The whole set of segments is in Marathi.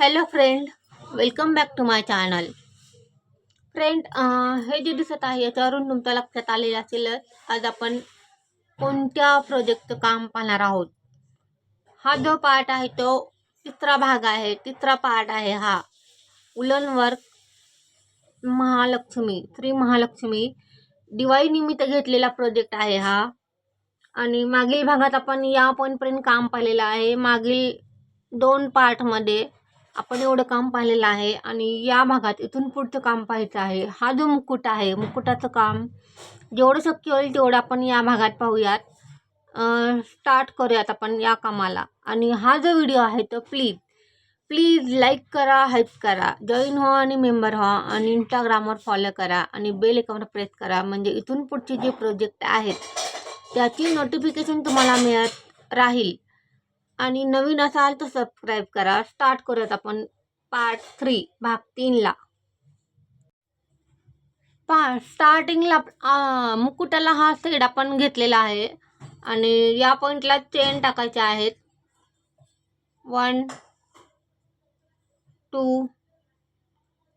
Hello friend welcome back to my channel friend हे जे दिसत आहे याच्यावरून तुमच्या लक्षात आलेलं असेल आज आपण कोणत्या प्रोजेक्टचं काम पाहणार आहोत? हा जो पार्ट आहे तो तिसरा भाग आहे. तिसरा पार्ट आहे हा. Woollen work Mahalakshmi. Shri Mahalakshmi दिवाळीनिमित्त घेतलेला प्रोजेक्ट आहे हा. आणि मागील भागात आपण या पॉईंटपर्यंत काम पाहिलेलं आहे. मागील दोन पार्टमध्ये आपण एवढं काम पाहिलेलं आहे आणि या भागात इथून पुढचं काम पाहायचं आहे. हा जो मुकुट आहे मुकुटाचं काम जेवढं शक्य होईल तेवढं आपण या भागात पाहूयात. स्टार्ट करूयात आपण या कामाला. आणि हा जो व्हिडिओ आहे तो प्लीज प्लीज लाईक करा हेल्प करा. जॉईन व्हा आणि मेंबर व्हा आणि इंस्टाग्रामवर फॉलो करा आणि बेल आयकॉनवर प्रेस करा. म्हणजे इथून पुढचे जे प्रोजेक्ट आहेत त्याची नोटिफिकेशन तुम्हाला मिळत राहील. आणि नवीन असाल तर सबस्क्राईब करा. स्टार्ट करत आपण पार्ट थ्री भाग तीनला पा स्टार्टिंगला मुकुटाला हा सेड आपण घेतलेला आहे. आणि या पॉईंटला चेन टाकायच्या आहेत. One two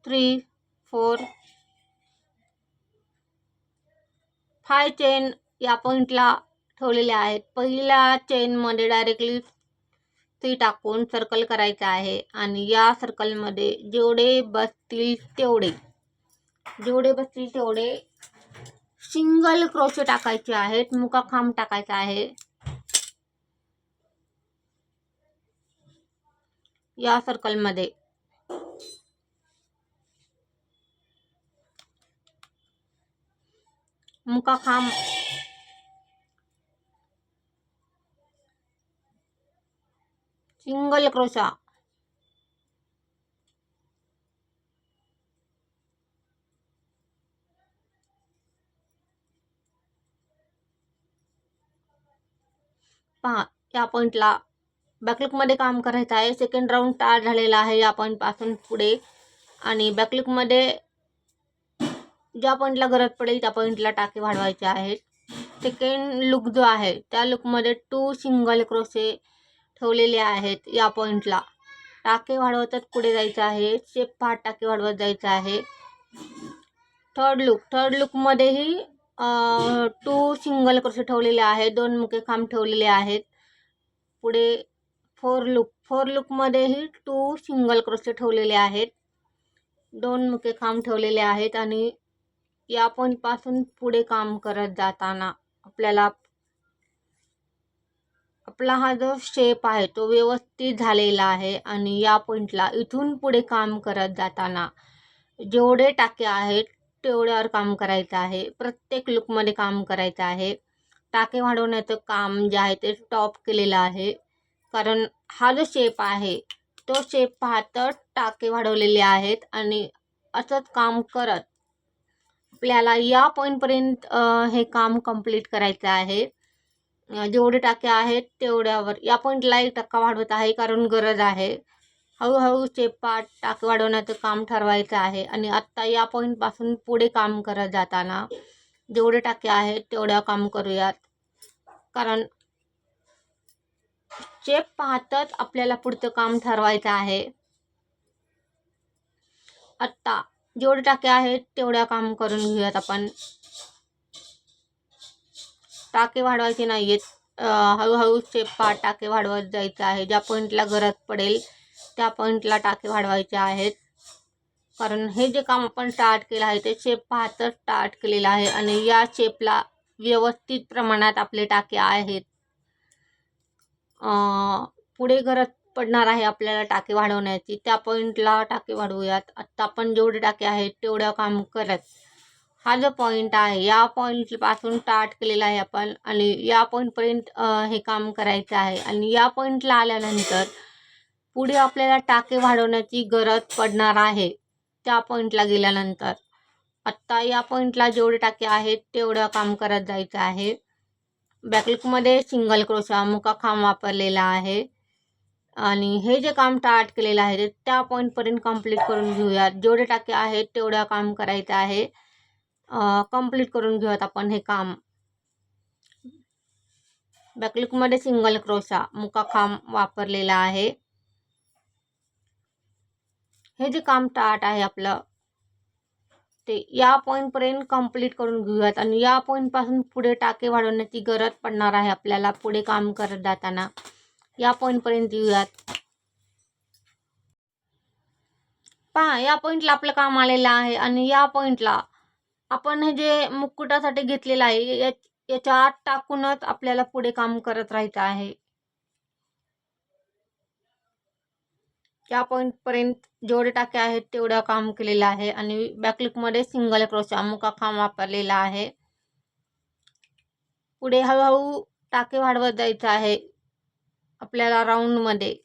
three four five chain या पॉईंटला ठेवलेल्या आहेत. पहिल्या चेनमध्ये डायरेक्टली ती टाकून सर्कल करायचा आहे आणि या सर्कलमध्ये जेवढे बसतील तेवढे जेवढे बसतील तेवढे सिंगल क्रोशे टाकायचे आहेत मुका खांब टाकायचा आहे. या सर्कलमध्ये मुका खांब सिंगल क्रोशा पहा या पॉईंटला बॅकलुकमध्ये काम करायचं आहे. सेकंड राऊंड स्टार्ट झालेला आहे या पॉईंटपासून पुढे. आणि बॅकलुकमध्ये ज्या पॉईंटला गरज पडेल त्या पॉईंटला टाके वाढवायचे आहेत. सेकंड लुक जो आहे त्या लुकमध्ये टू सिंगल क्रोशे ठेवलेले आहेत या पॉईंटला टाके वाढवतच पुढे जायचं आहे. शेप पाच टाके वाढवत जायचं आहे. थर्ड लुक थर्ड लुकमध्येही टू सिंगल क्रोशे ठेवलेले आहेत. दोन मुके खांब ठेवलेले आहेत. पुढे फोर लुक फोर लुकमध्येही टू सिंगल क्रोशे ठेवलेले आहेत. दोन मुके खांब ठेवलेले आहेत आणि या पॉईंटपासून पुढे काम करत जाताना आपल्याला आपला हा जो शेप आहे तो व्यवस्थित झालेला आहे आणि या पॉईंटला इथून पुढे काम करत जाताना जेवढे टाके आहेत तेवढ्यावर काम करायचं आहे. प्रत्येक लुकमध्ये काम करायचं आहे. टाके वाढवण्याचं काम जे आहे ते टॉप केलेलं आहे. कारण हा जो शेप आहे तो शेप पाहतं टाके वाढवलेले आहेत आणि असंच काम करत आपल्याला या पॉईंटपर्यंत हे काम कंप्लीट करायचं आहे. जेवढे टाके आहेत तेवढ्यावर. या पॉईंटला एक टक्का वाढवत आहे कारण गरज आहे. हळूहळू चेपाट टाके वाढवण्याचं काम ठरवायचं आहे आणि आत्ता या पॉईंटपासून पुढे काम करत जाताना जेवढे टाके आहेत तेवढ्या काम करूयात. कारण चेप पाहतच आपल्याला पुढचं काम ठरवायचं आहे. आत्ता जेवढे टाके आहेत तेवढ्या काम करून घेऊयात आपण. टाके वाढवायचे नाही आहेत हळूहळू स्टेप टाके वाढवत जायचं आहे. ज्या पॉईंटला गरज पडेल त्या पॉईंटला टाके वाढवायचे आहेत. कारण हे जे काम आपण स्टार्ट केलं आहे ते शेप पाहतच स्टार्ट केलेलं आहे आणि या शेपला व्यवस्थित प्रमाणात आपले टाके आहेत. पुढे गरज पडणार आहे आपल्याला टाके वाढवण्याची. त्या पॉईंटला टाके वाढवूयात. आत्ता आपण जेवढे टाके आहेत तेवढं काम करत हा जो पॉईंट आहे या पॉईंटपासून स्टार्ट केलेला आहे आपण आणि या पॉईंटपर्यंत हे काम करायचं आहे. आणि या पॉईंटला आल्यानंतर पुढे आपल्याला टाके वाढवण्याची गरज पडणार आहे त्या पॉईंटला गेल्यानंतर. आत्ता या पॉईंटला जेवढे टाके आहेत तेवढं काम करत जायचं आहे. बॅकलुकमध्ये सिंगल क्रोशा मुका खांब वापरलेला आहे. आणि हे जे काम स्टार्ट केलेलं आहे ते त्या पॉईंटपर्यंत कंप्लीट करून घेऊयात. जेवढे टाके आहेत तेवढं काम करायचं आहे. कंप्लीट करून घेऊयात आपण हे काम. बॅकलुकमध्ये सिंगल क्रोशा मुका वापरलेला आहे. हे जे काम टाट आहे आपलं ते या पॉईंटपर्यंत कंप्लीट करून घेऊयात आणि या पॉईंटपासून पुढे टाके वाढवण्याची गरज पडणार आहे आपल्याला पुढे काम करत जाताना. या पॉईंटपर्यंत येऊयात. पहा या पॉईंटला आपलं काम आलेलं आहे आणि या पॉईंटला आपण हे जे मुकुटासाठी घेतलेलं आहे या याच्या आत टाकूनच आपल्याला पुढे काम करत राहायचं आहे. या पॉईंटपर्यंत जेवढे टाके आहेत तेवढं काम केलेलं आहे आणि बॅकलिकमध्ये सिंगल क्रोशा मुका खांब वापरलेला आहे. पुढे हळूहळू टाके वाढवत जायचं आहे. आपल्याला राऊंडमध्ये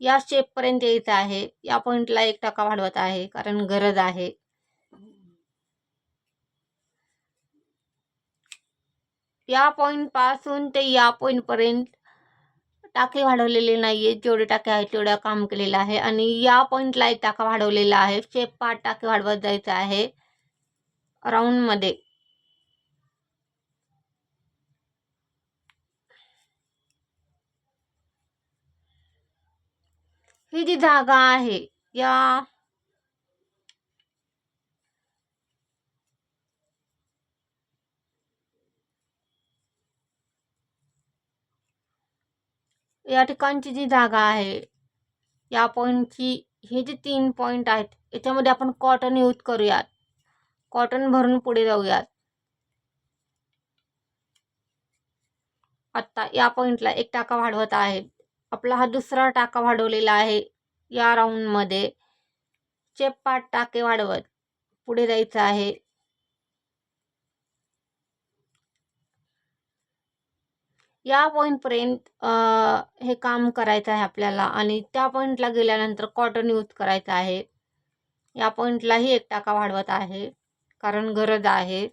या शेपपर्यंत यायचं आहे. या पॉईंटला एक टाका वाढवत आहे कारण गरज आहे. या पॉईंटपासून ते या पॉईंटपर्यंत टाके वाढवलेले नाही आहेत जेवढे टाके आहेत तेवढ्या काम केलेलं आहे. आणि या पॉईंटला एक टाका वाढवलेला आहे. शेप पाच टाके वाढवत जायचं आहे. राऊंडमध्ये ही जी जागा आहे या या ठिकाणची जी जागा आहे या पॉईंटची हे जे तीन पॉईंट आहेत याच्यामध्ये आपण कॉटन यूज करूयात. कॉटन भरून पुढे जाऊयात. आत्ता या पॉईंटला एक टाका वाढवत आहे. आपला हा दुसरा टाका वाढवलेला आहे या राऊंडमध्ये चे पाच टाके वाढवत. पुढे जायचं आहे. या पॉईंटपर्यंत हे काम करायचं आहे आपल्याला. आणि त्या पॉईंटला गेल्यानंतर कॉटन यूज करायचं आहे. या पॉईंटलाही एक टाका वाढवत आहे. कारण गरज आहे.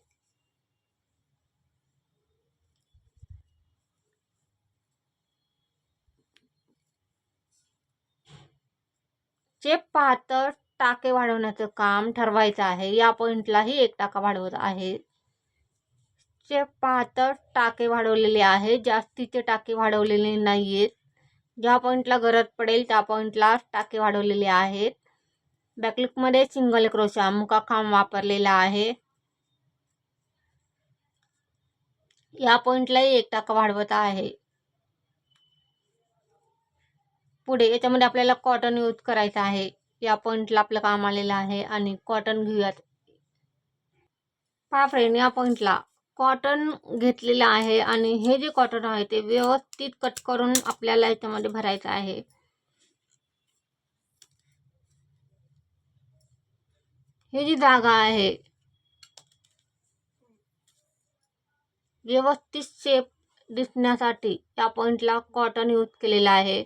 चेप पाहतं टाके वाढवण्याचं काम ठरवायचं आहे या पॉईंटलाही एक टाका वाढवत आहे. चे पाहतर टाके वाढवलेले आहे. जास्तीचे टाके वाढवलेले नाही आहेत ज्या पॉईंटला गरज पडेल त्या पॉईंटला टाके वाढवलेले आहेत. बॅकलिकमध्ये सिंगल क्रोशा मुका खांब वापरलेला आहे. या पॉईंटलाही एक टाका वाढवत आहे. पुढे याच्यामध्ये आपल्याला कॉटन यूज करायचं आहे. या पॉईंटला आपलं काम आलेलं आहे आणि कॉटन घेऊयात. पहा फ्रेंड या पॉईंटला कॉटन घेतलेलं आहे आणि हे जे कॉटन आहे ते व्यवस्थित कट करून आपल्याला याच्यामध्ये भरायचं आहे. हे जी जागा आहे व्यवस्थित शेप दिसण्यासाठी या पॉईंटला कॉटन यूज केलेला आहे.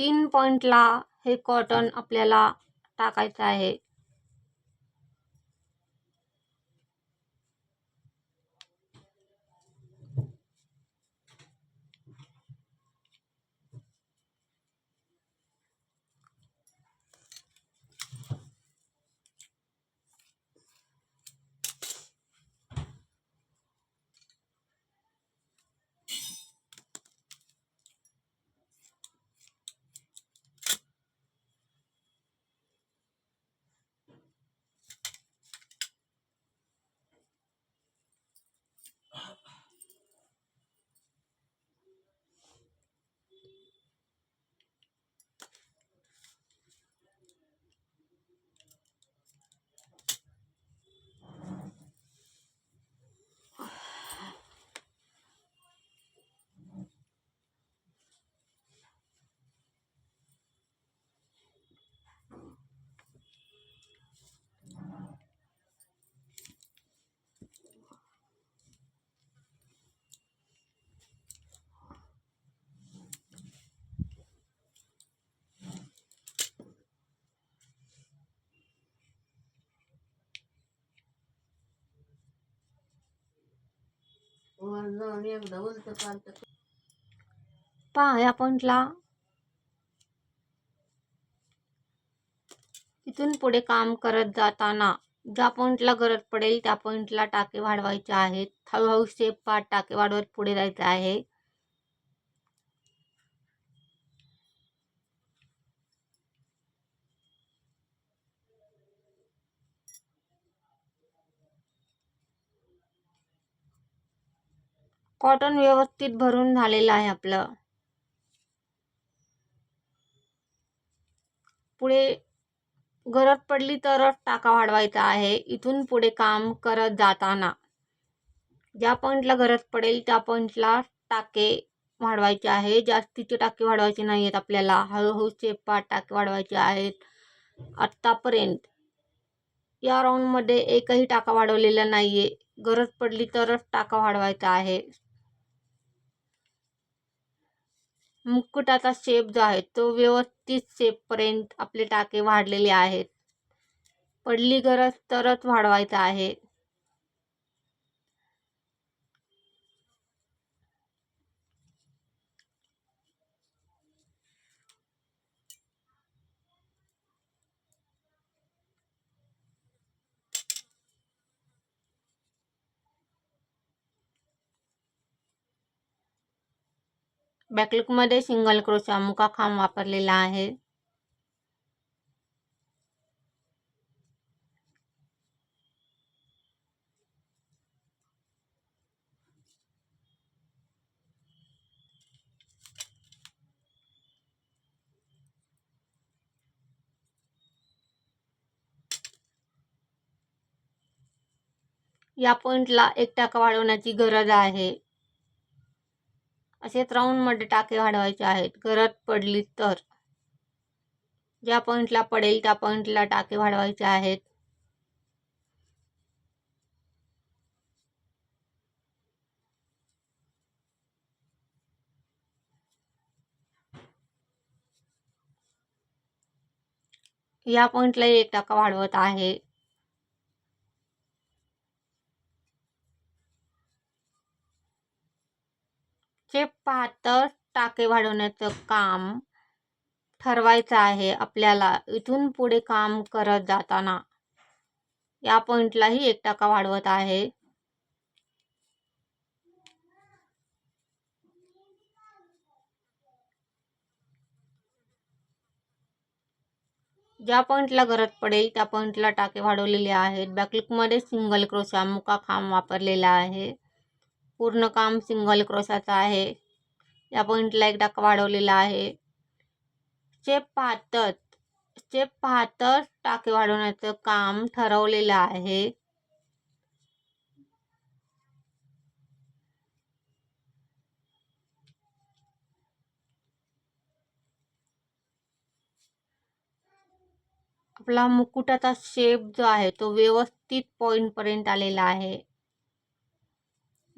तीन पॉईंटला हे कॉटन आपल्याला टाकायचं आहे. पहा या पॉईंटला तिथून पुढे काम करत जाताना ज्या पॉईंटला गरज पडेल त्या पॉईंटला टाके वाढवायचे आहेत. हळूहळू स्टेप पाठ टाके वाढवत पुढे जायचं आहे. कॉटन व्यवस्थित भरून झालेलं आहे आपलं. पुढे गरज पडली तरच टाका वाढवायचा आहे. इथून पुढे काम करत जाताना ज्या पॉईंटला गरज पडेल त्या पॉईंटला टाके वाढवायचे आहे. जास्तीचे टाके वाढवायचे नाही आहेत आपल्याला. हळूहळू चेपाट टाके वाढवायचे आहेत. आत्तापर्यंत या राऊंडमध्ये एकही टाका वाढवलेला नाही आहे गरज पडली तरच टाका वाढवायचा आहे. मुकुटाचा शेप जो आहे तो व्यवस्थित शेपपर्यंत आपले टाके वाढलेले आहेत. पडली गरज तरच वाढवायचा आहे. बॅकलुकमध्ये सिंगल क्रोशा मुका खांब वापरलेला आहे. या पॉइंटला एक टाका वाढवण्याची गरज आहे. असे राऊंडमध्ये टाके वाढवायचे आहेत. गरज पडली तर. ज्या पॉईंटला पडेल त्या पॉईंटला टाके वाढवायचे आहेत. या पॉईंटला एक टाका वाढवत आहे. चे पातळ टाके वाढवण्याचं काम ठरवायचं आहे आपल्याला इथून पुढे काम करत जाताना. या पॉईंटलाही एक टाका वाढवत आहे. ज्या पॉईंटला गरज पडेल त्या पॉईंटला टाके वाढवलेले आहेत. बॅकलुकमध्ये सिंगल क्रोशा मुका खांब वापरलेला आहे. पूर्ण काम सिंगल क्रोशाचं आहे. या पॉईंटला एक डाक वाढवलेला आहे. स्टेप पाहतच स्टेप पाहतच टाके वाढवण्याचं काम ठरवलेलं आहे. आपला मुकुटाचा शेप जो आहे तो व्यवस्थित पॉईंटपर्यंत आलेला आहे.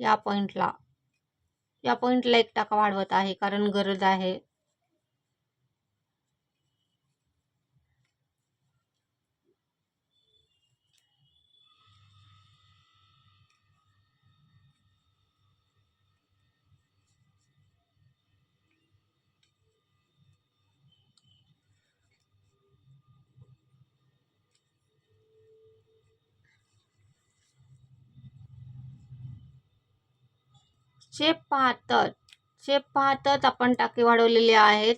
या पॉईंटला या पॉईंटला एक टाका वाढवत आहे कारण गरज आहे. शेप पाहतच शेप पाहतच आपण टाके वाढवलेले आहेत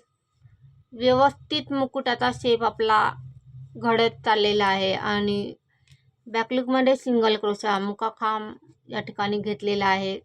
व्यवस्थित मुकुटाचा शेप आपला घडत चाललेला आहे आणि बॅकलुकमध्ये सिंगल क्रोशा मुकाखांब या ठिकाणी घेतलेला आहे.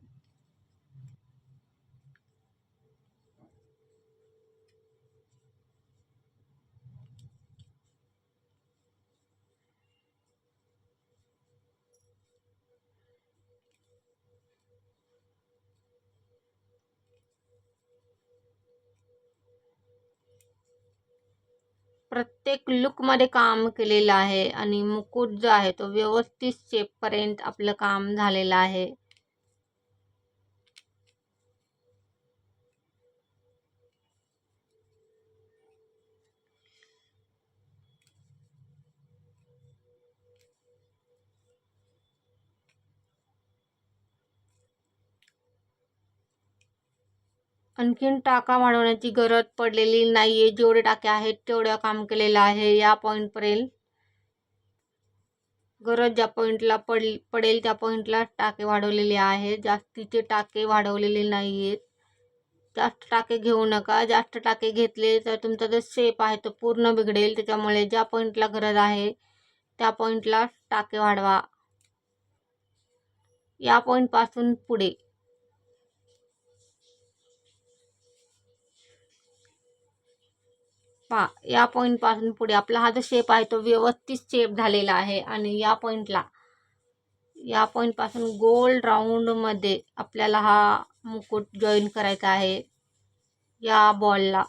प्रत्येक लुकमध्ये काम केलेलं आहे आणि मुकुट जो आहे तो व्यवस्थित शेपपर्यंत आपलं काम झालेलं आहे. आणखीन टाका वाढवण्याची गरज पडलेली नाही आहे जेवढे टाके आहेत तेवढं काम केलेलं आहे. या पॉईंटपर्यंत गरज ज्या पॉईंटला पड पडेल त्या पॉईंटला टाके वाढवलेले आहेत. जास्तीचे टाके वाढवलेले नाही आहेत जास्त टाके घेऊ नका. जास्त टाके घेतले तर तुमचा जो शेप आहे तो पूर्ण बिघडेल. त्याच्यामुळे ज्या पॉईंटला गरज आहे त्या पॉईंटला टाके वाढवा. या पॉईंटपासून पुढे. पा या पॉईंटपासून पुढे आपला हा जो शेप आहे तो व्यवस्थित शेप झालेला आहे. आणि या पॉईंटला या पॉईंटपासून गोल राऊंडमध्ये आपल्याला हा मुकुट जॉईन करायचा आहे. या बॉलला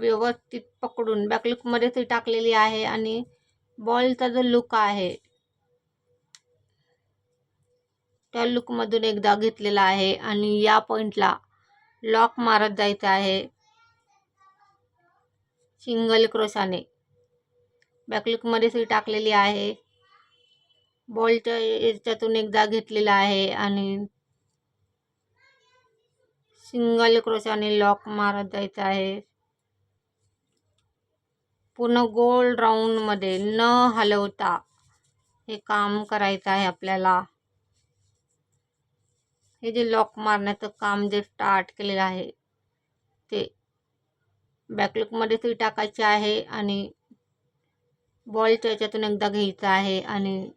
व्यवस्थित पकडून बॅकलुकमध्ये ती टाकलेली आहे आणि बॉलचा जो लुक आहे त्या लुकमधून एकदा घेतलेला आहे आणि या पॉईंटला लॉक मारत जायचं आहे. सिंगल क्रोशाने बॅकलुकमध्ये ती टाकलेली आहे. बॉलच्या याच्यातून एकदा घेतलेला आहे आणि सिंगल क्रोशाने लॉक मारत जायचं आहे. पूर्ण गोल राऊंडमध्ये न हलवता हे काम करायचं आहे आपल्याला. हे जे लॉक मारण्याचं काम जे स्टार्ट केलेलं आहे ते बॅकलुकमध्ये ती टाकायची आहे आणि बॉलच्या याच्यातून एकदा घ्यायचं आहे आणि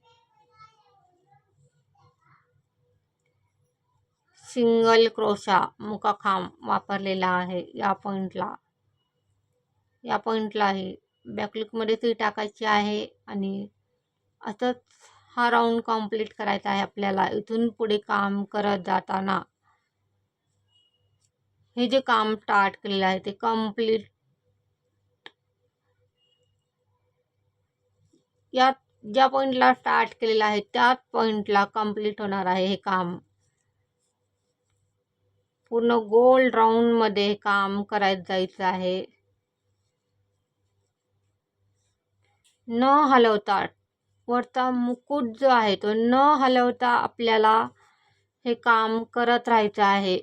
सिंगल क्रोशा मुकाखांब वापरलेला आहे या पॉईंटला या पॉईंटलाही बॅकलुकमध्ये ती टाकायची आहे आणि असंच हा राऊंड कंप्लीट करायचा आहे आपल्याला. इथून पुढे काम करत जाताना हे जे काम स्टार्ट केलेलं आहे ते कंप्लीट या ज्या पॉईंटला स्टार्ट केलेलं आहे त्याच पॉईंटला कंप्लीट होणार आहे हे काम. पूर्ण गोल राऊंडमध्ये हे काम करायचं जायचं आहे. न हलवता वरचा मुकुट जो आहे तो न हलवता आपल्याला हे काम करत राहायचं आहे.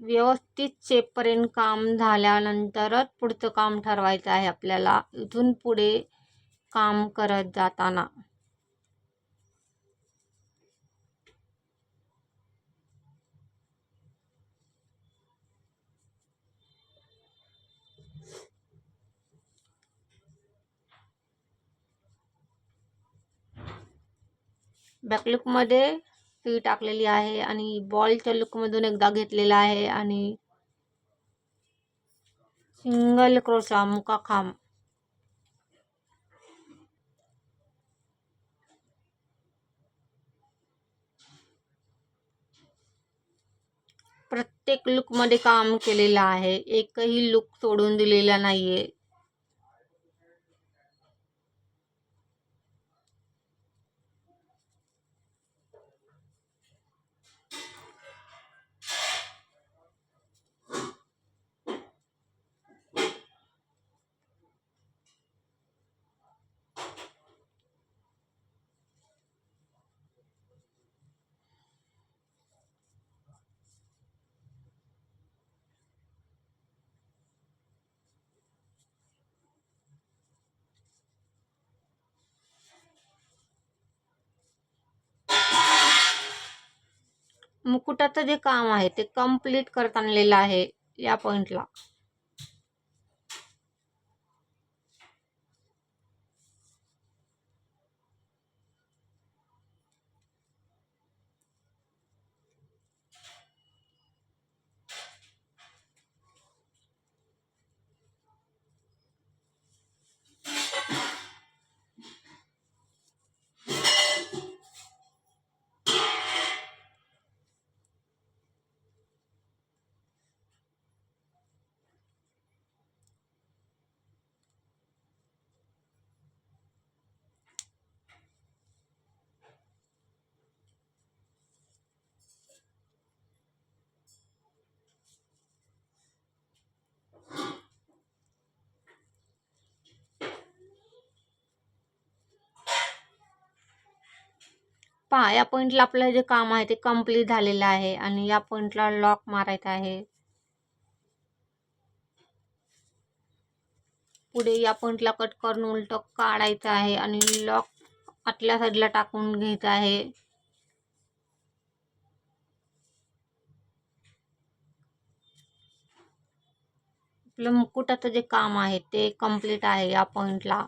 व्यवस्थित शेपपर्यंत काम झाल्यानंतरच पुढचं काम ठरवायचं आहे आपल्याला. इथून पुढे काम करत जाताना. बॅकलुकमध्ये ती टाकलेली आहे आणि बॉलच्या लुकमधून एकदा घेतलेला आहे आणि सिंगल क्रोशा मुकाखांब प्रत्येक लुकमध्ये काम केलेलं आहे. एकही लुक सोडून दिलेला नाही मुकुटाचं जे काम आहे ते कंप्लीट करत आणलेलं आहे या पॉईंटला पहा या पॉईंटला आपलं जे काम आहे ते कंप्लीट झालेलं आहे आणि या पॉईंटला लॉक मारायचं आहे. पुढे या पॉईंटला कट करून उलट काढायचं आहे आणि लॉक आतल्या साईडला टाकून घ्यायचं आहे. आपलं मुकुटाचं जे काम आहे ते कंप्लीट आहे या पॉईंटला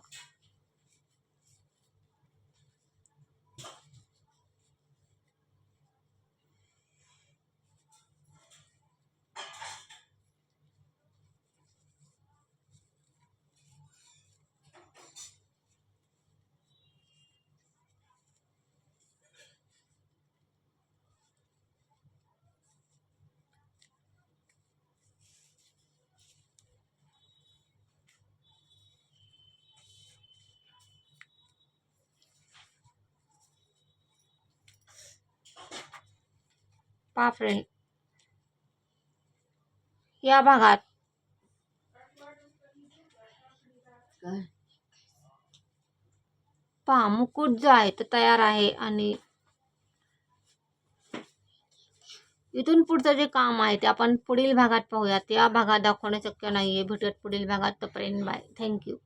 पहा फ्रेंड या भागात पहा मुकुट जो आहे तो तयार आहे आणि इथून पुढचं जे काम आहे ते आपण पुढील भागात पाहूयात. या भागात दाखवणं शक्य नाही आहे भेटूयात पुढील भागात. तोपर्यंत बाय. थँक्यू